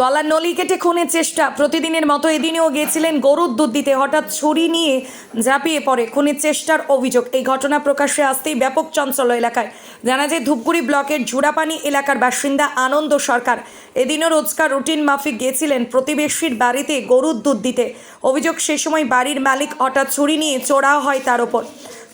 গলার নলি কেটে খুনের চেষ্টা। প্রতিদিনের মতো এদিনেও গিয়েছিলেন গরুর দুধ দিতে। হঠাৎ ছুরি নিয়ে ঝাঁপিয়ে পড়ে খুনের চেষ্টার অভিযোগ। এই ঘটনা প্রকাশ্যে আসতেই ব্যাপক চঞ্চল এলাকায়। জানা যায়, ধূপগুড়ি ব্লকের ঝুড়াপানি এলাকার বাসিন্দা আনন্দ সরকার। এদিনও রোজকার রুটিন মাফিক গিয়েছিলেন প্রতিবেশীর বাড়িতে গরুর দুধ দিতে। অভিযোগ, সে সময় বাড়ির মালিক হঠাৎ ছুরি নিয়ে চড়াও হয় তার ওপর।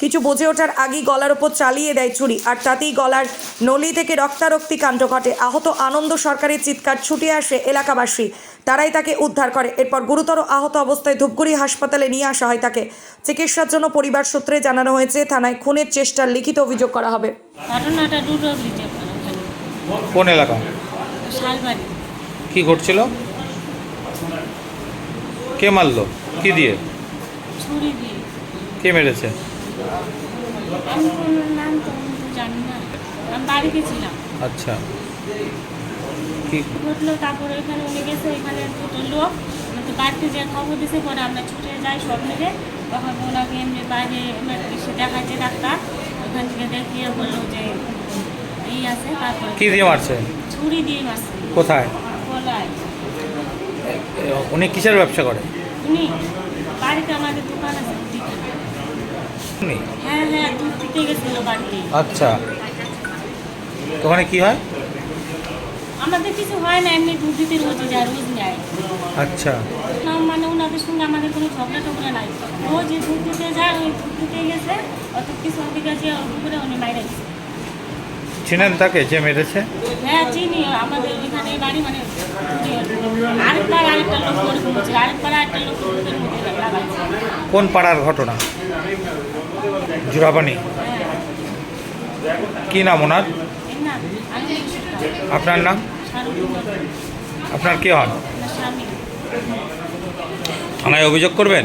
কিছু বুঝে ওঠার আগেই গলার ওপর চালিয়ে দেয় ছুরি। আর তাতেই গলার নলি থেকে রক্তারক্তি কাণ্ড ঘটে। আহত আনন্দ সরকারের চিৎকার ছুটে আসে এলাকাবাসী। তারাই তাকে উদ্ধার করে। এরপর গুরুতর আহত অবস্থায় ধূপগুড়ি হাসপাতালে নিয়ে আসা হয় তাকে। চিকিৎসার জন্য পরিবার সূত্রে জানানো হয়েছে থানায় খুনের চেষ্টার লিখিত অভিযোগ করা হবে। ঘটনাটা কোন এলাকা? শালবাড়ি। কি ঘটছিল? কে মারলো? কি দিয়ে? ছুরি দিয়ে। কে মেরেছে? জানি না। আমি বাড়িতে ছিলাম আচ্ছা। কি? ঘটলো তারপরে এখানে উনি গেছে এখানে দুটো লোক। আমাকে বাড়িতে যে খবর দিছে পরে আমরা ছুটে যাই সব মিলে। তখন ওনাকে এমনি বাইরে এসে দেখাচ্ছে ডাক্তার। ওখান থেকে দেখিয়ে বলল যে এই আছে তারপরে কি দিয়ে মারছে? ছুরি দিয়ে মারছে। কোথায়? গলায়। উনি কিসের ব্যবসা করে? উনি বাড়িতে আমাদের দোকান আছে হ্যাঁ হ্যাঁ দুধ দিতে গেছিল বাড়িতে। আচ্ছা। ওখানে কি হয়? আমাদের কিছু হয় না এমনি দুধ দিতে রোজ যায় রোজ নেয়। আচ্ছা। না মানে ওনাদের সঙ্গে আমাদের কোনো ঝগড়া টগড়া নাই। রোজ যে দুধ দিতে যায় ওই দুধ দিতে গেছে অত কিছু দিকে যে উপরে উনি মাইরে চিনেন তাকে যে মেরেছে? হ্যাঁ চিনি আমাদের ওইখানে বাড়ি মানে আরেকবার আরেকটা লোক ওরকম হচ্ছে আরেকবার আরেকটা লোক কোন পাড়ার ঘটনা? জুরাবানি কি নাম ওনার? আপনার নাম? আপনার কে হন? থানায় অভিযোগ করবেন?